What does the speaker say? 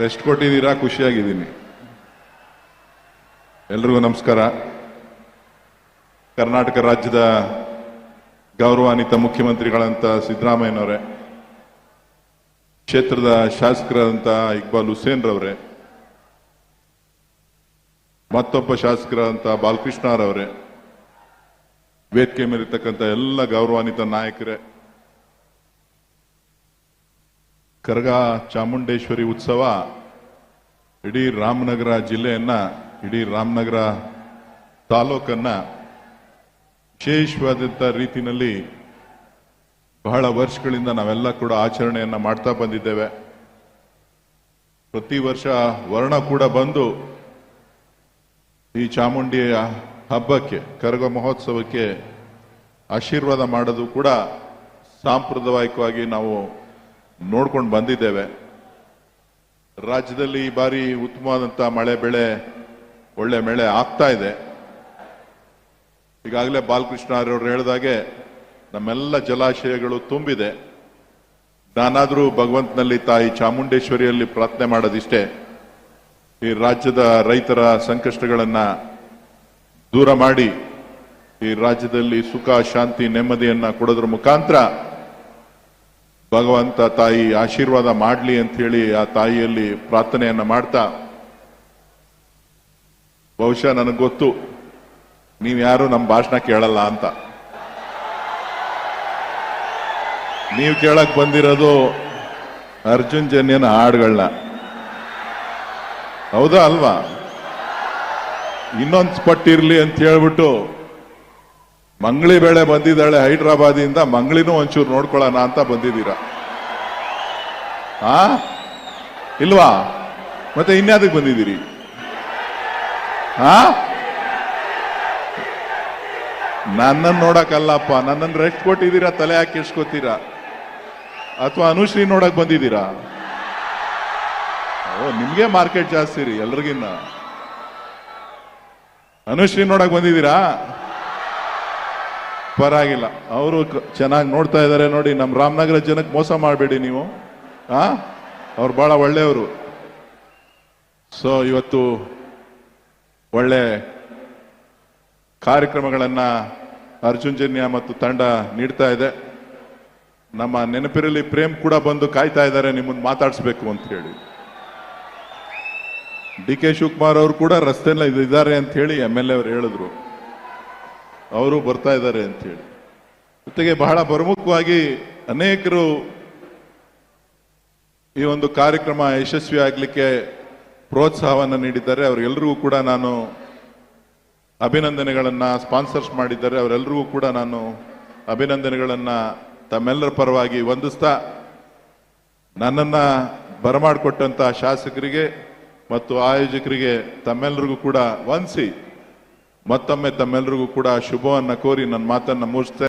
Rest ಕೊಟ್ಟಿದ್ದೀರಾ? ಖುಷಿಯಾಗಿದ್ದೀನಿ. ಎಲ್ರಿಗೂ ನಮಸ್ಕಾರ. ಕರ್ನಾಟಕ ರಾಜ್ಯದ ಗೌರವಾನ್ವಿತ ಮುಖ್ಯಮಂತ್ರಿಗಳಂತ ಸಿದ್ದರಾಮಯ್ಯನವರೇ, ಕ್ಷೇತ್ರದ ಶಾಸಕರಾದಂಥ ಇಕ್ಬಾಲ್ ಹುಸೇನ್ ರವರೇ ಮತ್ತೊಬ್ಬ ಶಾಸಕರಾದಂಥ ಬಾಲಕೃಷ್ಣರವರೇ, ವೇದಿಕೆ ಮೇಲಿರ್ತಕ್ಕಂಥ ಎಲ್ಲ ಗೌರವಾನ್ವಿತ ನಾಯಕರೇ ಕರಗ ಚಾಮುಂಡೇಶ್ವರಿ ಉತ್ಸವ ಇಡೀ ರಾಮನಗರ ಜಿಲ್ಲೆಯನ್ನ, ಇಡೀ ರಾಮನಗರ ತಾಲೂಕನ್ನ ವಿಶೇಷವಾದಂಥ ರೀತಿಯಲ್ಲಿ ಬಹಳ ವರ್ಷಗಳಿಂದ ನಾವೆಲ್ಲ ಕೂಡ ಆಚರಣೆಯನ್ನ ಮಾಡ್ತಾ ಬಂದಿದ್ದೇವೆ. ಪ್ರತಿ ವರ್ಷ ವರ್ಣ ಕೂಡ ಬಂದು ಈ ಚಾಮುಂಡಿಯ ಹಬ್ಬಕ್ಕೆ, ಕರಗ ಮಹೋತ್ಸವಕ್ಕೆ ಆಶೀರ್ವಾದ ಮಾಡೋದು ಕೂಡ ಸಾಂಪ್ರದಾಯಿಕವಾಗಿ ನಾವು ನೋಡ್ಕೊಂಡು ಬಂದಿದ್ದೇವೆ. ರಾಜ್ಯದಲ್ಲಿ ಈ ಬಾರಿ ಉತ್ತಮವಾದಂಥ ಮಳೆ, ಬೆಳೆ, ಒಳ್ಳೆ ಮಳೆ ಆಗ್ತಾ ಇದೆ. ಈಗಾಗಲೇ ಬಾಲಕೃಷ್ಣ ಅವರು ಹೇಳಿದಾಗೆ ನಮ್ಮೆಲ್ಲ ಜಲಾಶಯಗಳು ತುಂಬಿದೆ. ನಾನಾದರೂ ಭಗವಂತನಲ್ಲಿ ತಾಯಿ ಚಾಮುಂಡೇಶ್ವರಿಯಲ್ಲಿ ಪ್ರಾರ್ಥನೆ ಮಾಡೋದಿಷ್ಟೇ. ಈ ರಾಜ್ಯದ ರೈತರ ಸಂಕಷ್ಟಗಳನ್ನ ದೂರ ಮಾಡಿ, ಈ ರಾಜ್ಯದಲ್ಲಿ ಸುಖ, ಶಾಂತಿ, ನೆಮ್ಮದಿಯನ್ನ ಕೊಡೋದ್ರ ಮುಖಾಂತರ ಭಗವಂತ ತಾಯಿ ಆಶೀರ್ವಾದ ಮಾಡಲಿ ಅಂತ ಹೇಳಿ ಆ ತಾಯಿಯಲ್ಲಿ ಪ್ರಾರ್ಥನೆಯನ್ನು ಮಾಡ್ತಾ, ಬಹುಶಃ ನನಗೆ ಗೊತ್ತು, ನೀವು ಯಾರು ನಮ್ಮ ಭಾಷಣ ಕೇಳಲ್ಲ ಅಂತ. ನೀವು ಕೇಳಕ್ ಬಂದಿರೋದು ಅರ್ಜುನ್ ಜನ್ಯನ ಹಾಡುಗಳನ್ನ ಹೌದಾ ಅಲ್ವಾ? ಇನ್ನೊಂದು ಸ್ಪಟ್ ಇರ್ಲಿ ಅಂತ ಹೇಳ್ಬಿಟ್ಟು ಮಂಗಳಿ ಬೇಳೆ ಬಂದಿದ್ದಾಳೆ ಹೈದ್ರಾಬಾದಿಂದ ಮಂಗಳಿನೂ ಒಂಚೂರು ನೋಡ್ಕೊಳ್ಳೋಣ ಅಂತ ಬಂದಿದ್ದೀರಾ? ಆ? ಇಲ್ವಾ? ಮತ್ತೆ ಇನ್ಯಾದಕ್ಕೆ ಬಂದಿದ್ದೀರಿ? ಆ? ನನ್ನನ್ನು ನೋಡಕ್ಕಲ್ಲಪ್ಪ ನನ್ನನ್ನು ರೆಸ್ಟ್ ಕೊಟ್ಟಿದ್ದೀರಾ, ತಲೆ ಹಾಕಿ ಇಸ್ಕೋತೀರಾ ಅಥವಾ ಅನುಶ್ರೀ ನೋಡಕ್ ಬಂದಿದ್ದೀರಾ? ಓ, ನಿಮ್ಗೆ ಮಾರ್ಕೆಟ್ ಜಾಸ್ತಿ ರೀ ಎಲ್ರಿಗಿನ್ನ. ಅನುಶ್ರೀ ನೋಡಕ್ ಬಂದಿದ್ದೀರಾ? ಪರವಾಗಿಲ್ಲ. ಅವರು ಚೆನ್ನಾಗಿ ನೋಡ್ತಾ ಇದ್ದಾರೆ ನೋಡಿ ನಮ್ಮ ರಾಮನಗರ ಜನಕ್ಕೆ ಮೋಸ ಮಾಡಬೇಡಿ ನೀವು. ಆ? ಅವ್ರು ಭಾಳ ಒಳ್ಳೆಯವರು. ಸೊ ಇವತ್ತು ಒಳ್ಳೆ ಕಾರ್ಯಕ್ರಮಗಳನ್ನು ಅರ್ಜುನ್ ಜನ್ಯ ಮತ್ತು ತಂಡ ನೀಡ್ತಾ ಇದೆ. ನಮ್ಮ ನೆನಪಿರಲಿ, ಪ್ರೇಮ್ ಕೂಡ ಬಂದು ಕಾಯ್ತಾ ಇದ್ದಾರೆ ನಿಮ್ಮನ್ನು ಮಾತಾಡಿಸ್ಬೇಕು ಅಂತ ಹೇಳಿ. ಡಿ ಕೆ ಶಿವಕುಮಾರ್ ಅವರು ಕೂಡ ರಸ್ತೆಲ್ಲ ಇದ್ದಾರೆ ಅಂತ ಹೇಳಿ ಎಂ ಎಲ್ ಎ ಅವರು ಹೇಳಿದ್ರು. ಅವರು ಬರ್ತಾ ಇದ್ದಾರೆ ಅಂತ ಹೇಳಿ. ಜೊತೆಗೆ ಬಹಳ ಪ್ರಮುಖವಾಗಿ ಅನೇಕರು ಈ ಒಂದು ಕಾರ್ಯಕ್ರಮ ಯಶಸ್ವಿ ಆಗಲಿಕ್ಕೆ ಪ್ರೋತ್ಸಾಹವನ್ನು ನೀಡಿದ್ದಾರೆ. ಅವರೆಲ್ಲರಿಗೂ ಕೂಡ ನಾನು ಅಭಿನಂದನೆಗಳನ್ನ ಸ್ಪಾನ್ಸರ್ಸ್ ಮಾಡಿದ್ದಾರೆ. ಅವರೆಲ್ಲರಿಗೂ ಕೂಡ ನಾನು ಅಭಿನಂದನೆಗಳನ್ನ ತಮ್ಮೆಲ್ಲರ ಪರವಾಗಿ ವಂದಿಸ್ತಾ ನನ್ನನ್ನು ಬರಮಾಡಿಕೊಟ್ಟಂಥ ಶಾಸಕರಿಗೆ ಮತ್ತು ಆಯೋಜಕರಿಗೆ ತಮ್ಮೆಲ್ಲರಿಗೂ ಕೂಡ ವಂದಿಸಿ ಮತ್ತೊಮ್ಮೆ ತಮ್ಮೆಲ್ಲರಿಗೂ ಕೂಡ ಶುಭವನ್ನು ಕೋರಿ ನನ್ನ ಮಾತನ್ನು ಮುಗಿಸ್ತೇನೆ.